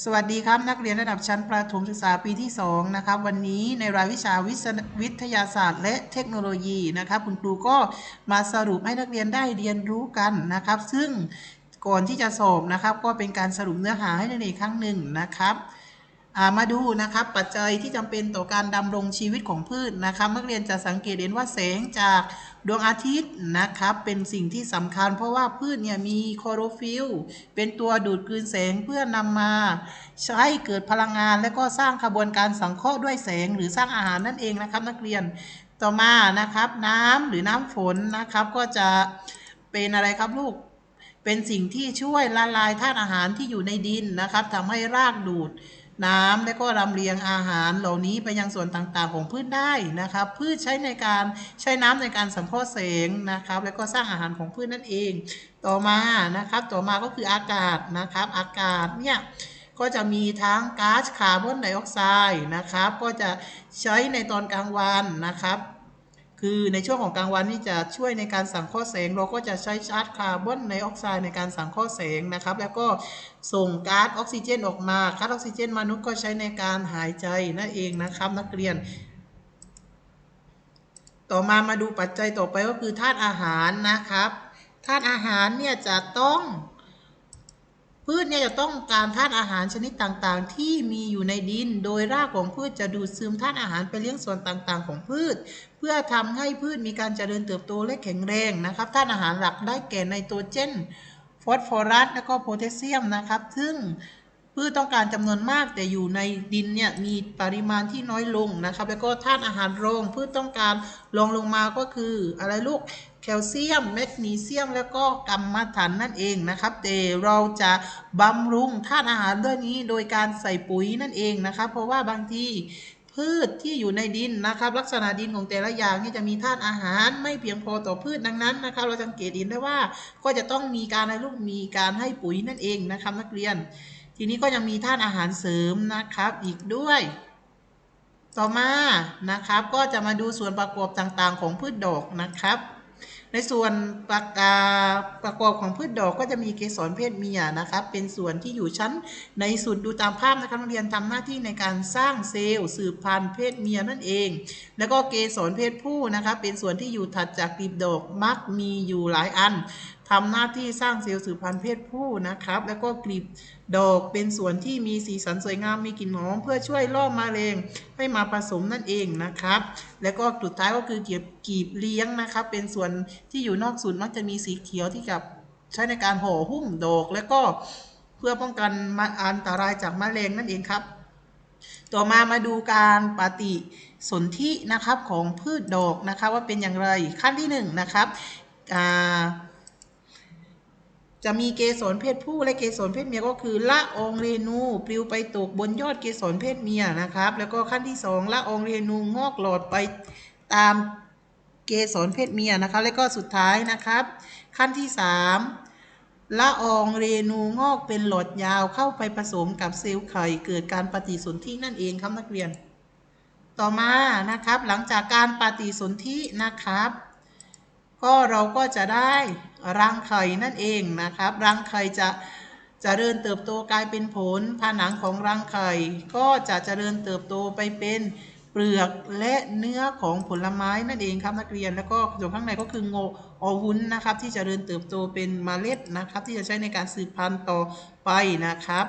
สวัสดีครับ นักเรียนระดับชั้นประถมศึกษาปีที่ 2 นะครับ วันนี้ในรายวิชาวิศวิทยาศาสตร์ และเทคโนโลยีนะครับ คุณครูก็มาสรุปให้นักเรียนได้เรียนรู้กันนะครับ ซึ่งก่อนที่จะสอบนะครับ ก็เป็นการสรุปเนื้อหาให้นักเรียนอีกครั้งหนึ่งนะครับ มาดูนะครับปัจจัยที่จำเป็นต่อการดำรงชีวิตของพืชนะครับนักเรียนจะสังเกตเห็นว่าแสงจากดวงอาทิตย์นะครับเป็นสิ่งที่สำคัญ เพราะว่าพืชเนี่ยมีคลอโรฟิลล์เป็นตัวดูดกลืนแสงเพื่อนำมาใช้เกิดพลังงาน และก็สร้างขบวนการสังเคราะห์ด้วยแสงหรือสร้างอาหารนั่นเองนะครับ นักเรียนต่อมานะครับน้ำหรือน้ำฝนนะครับก็จะเป็นอะไรครับลูกเป็นสิ่งที่ช่วยละลายธาตุอาหารที่อยู่ในดินนะครับทำให้รากดูด น้ำและก็ลำเลียงอาหารเหล่านี้ไปยังส่วนต่างๆ ของพืชได้นะครับ พืชใช้ในการใช้น้ำในการสังเคราะห์แสงนะครับ และก็สร้างอาหารของพืชนั่นเอง ต่อมานะครับ ต่อมาก็คืออากาศนะครับ อากาศเนี่ยก็จะมีทั้งก๊าซคาร์บอนไดออกไซด์นะครับ ก็จะใช้ในตอนกลางวันนะครับ คือในช่วงของกลางวันนี่จะช่วยในการสังเคราะห์แสง เราก็จะใช้ชาร์จคาร์บอนไดออกไซด์ในการสังเคราะห์แสงนะครับ แล้วก็ส่งก๊าซออกซิเจนออกมาก๊าซออกซิเจนมนุษย์ก็ใช้ในการหายใจนั่นเองนะครับ นักเรียน ต่อมามาดูปัจจัยต่อไปก็คือธาตุอาหารนะครับธาตุอาหารเนี่ยจะต้อง พืชเนี่ยจะต้องการธาตุอาหารชนิดต่างๆ ที่มีอยู่ในดิน โดยรากของพืชจะดูดซึมธาตุอาหารไปเลี้ยงส่วนต่างๆ ของพืช เพื่อทำให้พืชมีการเจริญเติบโตและแข็งแรงนะครับธาตุอาหารหลักได้แก่ไนโตรเจนฟอสฟอรัสและก็โพแทสเซียมนะครับ ซึ่งพืชต้องการจำนวนมากแต่อยู่ในดินเนี่ยมีปริมาณที่น้อยลงนะครับ แล้วก็ธาตุอาหารรองพืชต้องการรองลงมาก็คืออะไรลูก แคลเซียม แมกนีเซียม แล้วก็กัมมันถันนั่นเองนะครับแต่เราจะบำรุงธาตุอาหารด้วยนี้โดยการใส่ปุ๋ยนั่นเองนะครับ เพราะว่าบางทีพืชที่อยู่ในดินนะครับ ลักษณะดินของแต่ละอย่างนี่จะมีธาตุอาหารไม่เพียงพอต่อพืชดังนั้นนะครับ เราสังเกตเห็นได้ว่าก็จะต้องมีการในลูกมีการให้ปุ๋ยนั่นเองนะครับนักเรียน ทีนี้ก็ยังมีธาตุอาหารเสริมนะครับ อีกด้วย ต่อมานะครับก็จะมาดูส่วนประกอบต่างๆ ของพืชดอกนะครับ ในส่วนปากกาประกอบของพืชดอกก็จะมีเกสรเพศเมียนะครับ เป็นส่วนที่อยู่ชั้นในสุดดูตามภาพนะครับนักเรียนทำหน้าที่ในการสร้างเซลล์สืบพันธุ์เพศเมียนั่นเอง แล้วก็เกสรเพศผู้นะครับเป็นส่วนที่อยู่ถัดจากกลีบดอกมักมีอยู่หลายอัน ทำหน้าที่สร้างเซลล์สืบพันธุ์เพศผู้นะครับ แล้วก็กลีบดอกเป็นส่วนที่มีสีสันสวยงามมีกลิ่นหอมเพื่อช่วยล่อมะเร็งให้มาผสมนั่นเองนะครับ แล้วก็สุดท้ายก็คือเกีบกีบเลี้ยงนะครับ เป็นส่วนที่อยู่นอกศูนย์มักจะมีสีเขียวที่กับใช้ในการห่อหุ้มดอก แล้วก็เพื่อป้องกันอันตรายจากมะเร็งนั่นเองครับต่อมามาดูการปฏิสนธินะครับของพืชดอกนะครับว่าเป็นอย่างไรขั้นที่หนึ่งนะครับอ่า จะมีเกสรเพศผู้และเกสรเพศเมียก็คือละอองเรนูปลิวไปตกบนยอดเกสรเพศเมียนะครับ แล้วก็ขั้นที่สองละอองเรนูงอกหลอดไปตามเกสรเพศเมียนะครับแล้วก็สุดท้ายนะครับ ขั้นที่สามละอองเรนูงอกเป็นหลอดยาวเข้าไปผสมกับเซลล์ไข่เกิดการปฏิสนธินั่นเองครับนักเรียน ต่อมานะครับหลังจากการปฏิสนธินะครับ ก็เราก็จะได้รังไข่นั่นเองนะครับรังไข่จะจะเจริญเติบโตกลายเป็นผลผนังของรังไข่ก็จะเจริญเติบโตไปเป็นเปลือกและเนื้อของผลไม้นั่นเองครับนักเรียนแล้วก็ส่วนข้างในก็คือโงอวุ้นนะครับ ที่จเจริญเติบโตเป็นเมล็ดนะครับ ที่จะใช้ในการสืบพันธุ์ต่อไปนะครับ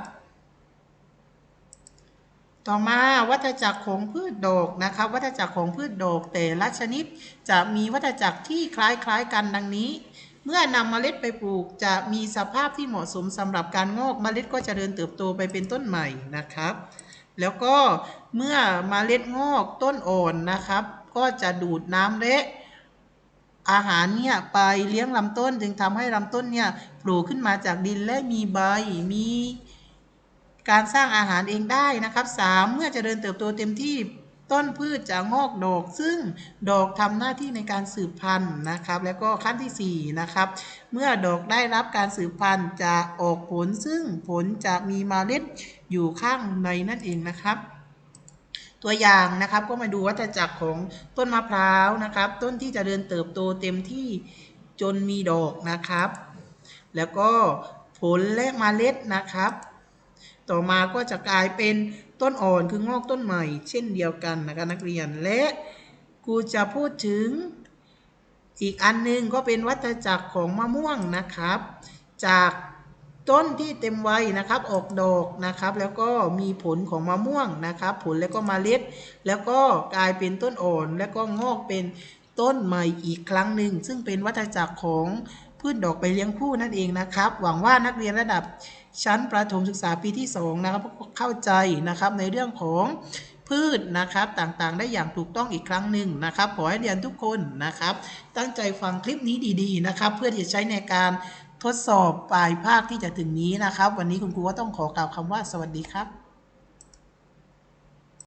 ต่อมาวัฏจักรของพืชดอกนะครับวัฏจักรของพืชดอกแต่ละชนิด จะมีวัฏจักรที่คล้ายๆกันดังนี้ เมื่อนำเมล็ดไปปลูกจะมีสภาพที่เหมาะสมสำหรับการงอกเมล็ดก็จะเดินเติบโตไปเป็นต้นใหม่นะครับ แล้วก็เมื่อเมล็ดงอกต้นอ่อนนะครับ ก็จะดูดน้ำและอาหารเนี่ยไปเลี้ยงลำต้นจึงทำให้ลำต้นเนี่ยโผล่ขึ้นมาจากดินและมีใบมี การสร้างอาหารเองได้นะครับ 3. เมื่อเจะเดินเติบโตเต็มที่ต้นพืชจะงอกดอก ซึ่งดอกทำหน้าที่ในการสืบพันธุ์นะครับ แล้วก็ขั้นที่4นะครับ เมื่อดอกได้รับการสืบพันธุ์จะออกผลซึ่งผลจะมีเมล็ดอยู่ข้างในนั่นเองนะครับ ตัวอย่างนะครับก็มาดูวัฏจักรของต้นมะพร้าวนะครับ ต้นที่จะเดินเติบโตเต็มที่จนมีดอกนะครับ แล้วก็ผลและเมล็ดนะครับ ต่อมาก็จะกลายเป็นต้นอ่อนคืองอกต้นใหม่ เช่นเดียวกันนะคะนักเรียนและครูจะพูดถึง อีกอันหนึงก็เป็นวัฏจักรของมะม่วงนะครับ จากต้นที่เต็มวัยนะครับออกดอกนะครับ แล้วก็มีผลของมะม่วงนะครับ ผลแล้วก็มเมล็ด แล้วก็กลายเป็นต้นอ่อน แล้วก็งอกเป็นต้นใหม่อีกครั้งหนึ่งซึ่งเป็นวัฏจักรของ พืชดอกใบเลี้ยงคู่นั่นเองนะครับ หวังว่านักเรียนระดับชั้นประถมศึกษาปีที่สองนะครับเข้าใจนะครับในเรื่องของพืชนะครับต่างๆ ได้อย่างถูกต้องอีกครั้งหนึ่งนะครับ ขอให้เรียนทุกคนนะครับ ตั้งใจฟังคลิปนี้ดีๆนะครับ เพื่อที่จะใช้ในการทดสอบปลายภาคที่จะถึงนี้นะครับ วันนี้คุณครูก็ต้องขอกล่าวคำว่าสวัสดีครับ